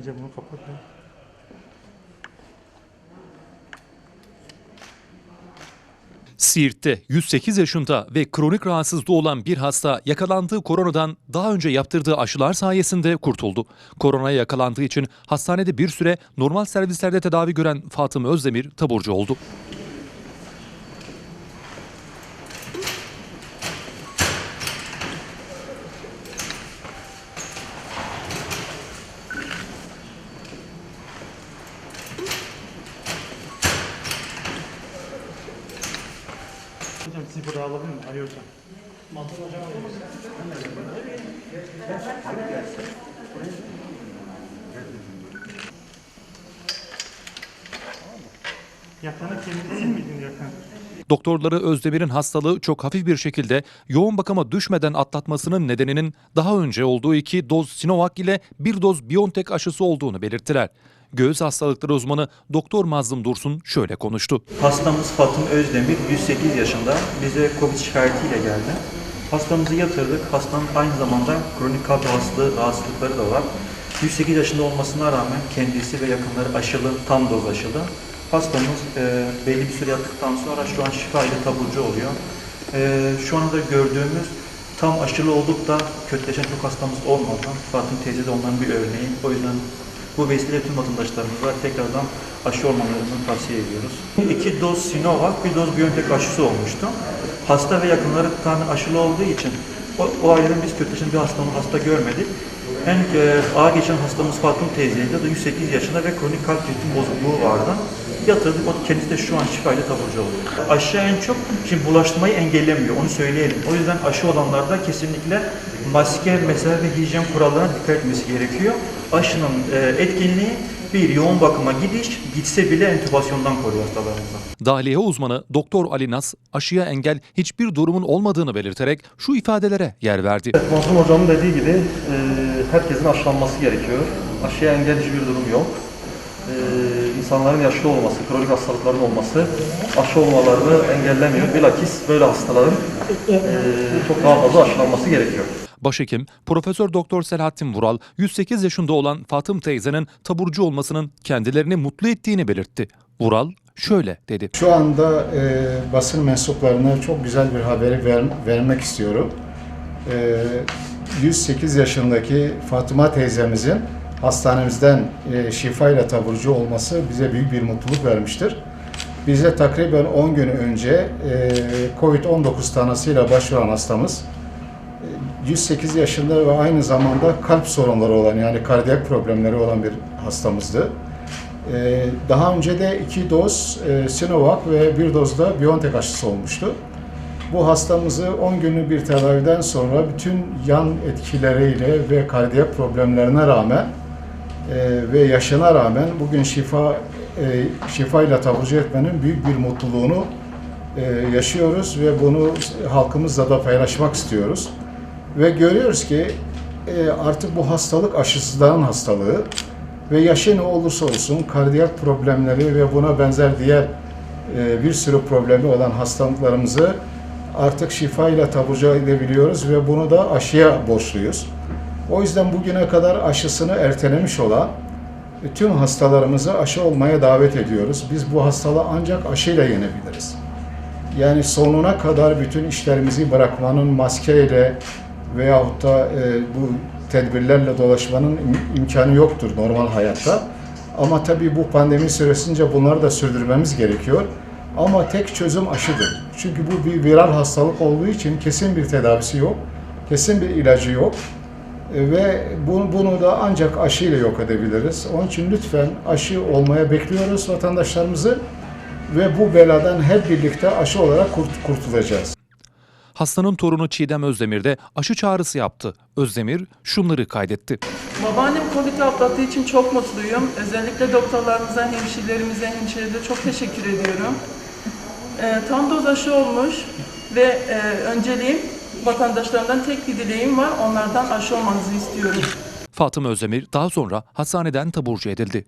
Bence bunu kapatın. Siirt'te 108 yaşında ve kronik rahatsızlığı olan bir hasta yakalandığı koronadan daha önce yaptırdığı aşılar sayesinde kurtuldu. Koronaya yakalandığı için hastanede bir süre normal servislerde tedavi gören Fatım Özdemir taburcu oldu. Hocam sizi burada alabilir miyim? Ali Hocam. Yakanı kendisi miydin yakan? Doktorları Özdemir'in hastalığı çok hafif bir şekilde yoğun bakıma düşmeden atlatmasının nedeninin daha önce olduğu iki doz Sinovac ile bir doz BioNTech aşısı olduğunu belirttiler. Göğüs hastalıkları uzmanı Doktor Mazlum Dursun şöyle konuştu. Hastamız Fatım Özdemir 108 yaşında bize Covid şikayetiyle geldi. Hastamızı yatırdık. Hastanın aynı zamanda kronik kalp hastalığı rahatsızlıkları da var. 108 yaşında olmasına rağmen kendisi ve yakınları aşılı, tam doz aşılı. Hastamız e, belli bir süre yattıktan sonra şu an şifa ile taburcu oluyor. E, şu anda gördüğümüz tam aşılı olup da kötüleşen çok hastamız olmadı. Fatım teyze de onların bir örneği. O yüzden bu vesileyle tüm vatandaşlarımıza tekrardan aşı olmalarını tavsiye ediyoruz. İki doz Sinovac, bir doz BioNTech aşısı olmuştu. Hasta ve yakınları tamamen aşılı olduğu için o, o aileden biz kötüleşen bir hastamı hasta görmedik. En e, ağır geçen hastamız Fatım teyzeydi. Da 108 yaşında ve kronik kalp ritim bozukluğu vardı. Yatırdık, o kendisi de şu an şifayla taburcu oluyor. Aşı en çok şimdi bulaştırmayı engellemiyor, onu söyleyelim. O yüzden aşı olanlarda kesinlikle maske, mesafe ve hijyen kurallarına dikkat etmesi gerekiyor. Aşının e, etkinliği bir yoğun bakıma gidiş, gitse bile entübasyondan koruyor hastalarımızı. Dahiliye uzmanı Doktor Ali Nas aşıya engel hiçbir durumun olmadığını belirterek şu ifadelere yer verdi. Evet, Mazlum Hocam'ın dediği gibi e, herkesin aşılanması gerekiyor. Aşıya engel hiçbir durum yok. E, insanların yaşlı olması, kronik hastalıkların olması aşı olmalarını engellemiyor. Bilakis böyle hastaların e, çok daha fazla aşılanması gerekiyor. Başhekim Profesör Doktor Selahattin Vural 108 yaşında olan Fatım teyzenin taburcu olmasının kendilerini mutlu ettiğini belirtti. Vural şöyle dedi. Şu anda e, basın mensuplarına çok güzel bir haberi ver- vermek istiyorum. E, 108 yaşındaki Fatıma teyzemizin hastanemizden e, şifayla taburcu olması bize büyük bir mutluluk vermiştir. Bize takriben 10 gün önce e, COVID-19 tanısıyla başvuran hastamız 108 yaşında ve aynı zamanda kalp sorunları olan yani kardiyak problemleri olan bir hastamızdı. Ee, Daha önce de iki doz e, Sinovac ve bir doz da BioNTech aşısı olmuştu. Bu hastamızı 10 günlük bir tedaviden sonra bütün yan etkileriyle ve kardiyak problemlerine rağmen e, ve yaşına rağmen bugün şifa e, şifayla taburcu etmenin büyük bir mutluluğunu e, yaşıyoruz ve bunu halkımızla da paylaşmak istiyoruz. Ve görüyoruz ki e, artık bu hastalık aşısızların hastalığı ve yaşı ne olursa olsun kardiyak problemleri ve buna benzer diğer e, bir sürü problemi olan hastalıklarımızı artık şifayla taburcu edebiliyoruz ve bunu da aşıya borçluyuz. O yüzden bugüne kadar aşısını ertelemiş olan tüm hastalarımızı aşı olmaya davet ediyoruz. Biz bu hastalığı ancak aşıyla yenebiliriz. Yani sonuna kadar bütün işlerimizi bırakmanın maskeyle veyahut da e, bu tedbirlerle dolaşmanın im- imkanı yoktur normal hayatta. Ama tabii bu pandemi süresince bunları da sürdürmemiz gerekiyor. Ama tek çözüm aşıdır. Çünkü bu bir viral hastalık olduğu için kesin bir tedavisi yok, kesin bir ilacı yok. E, Ve bunu, bunu da ancak aşıyla yok edebiliriz. Onun için lütfen aşı olmaya bekliyoruz vatandaşlarımızı ve bu beladan hep birlikte aşı olarak kurt- kurtulacağız. Hastanın torunu Çiğdem Özdemir de aşı çağrısı yaptı. Özdemir şunları kaydetti. Babaannem Covid'i atlattığı için çok mutluyum. Özellikle doktorlarımıza, hemşirelerimize, hemşirelere çok teşekkür ediyorum. Ee, tam doz aşı olmuş ve e, önceliğim vatandaşlarımdan tek bir dileğim var. Onlardan aşı olmanızı istiyorum. Fatım Özdemir daha sonra hastaneden taburcu edildi.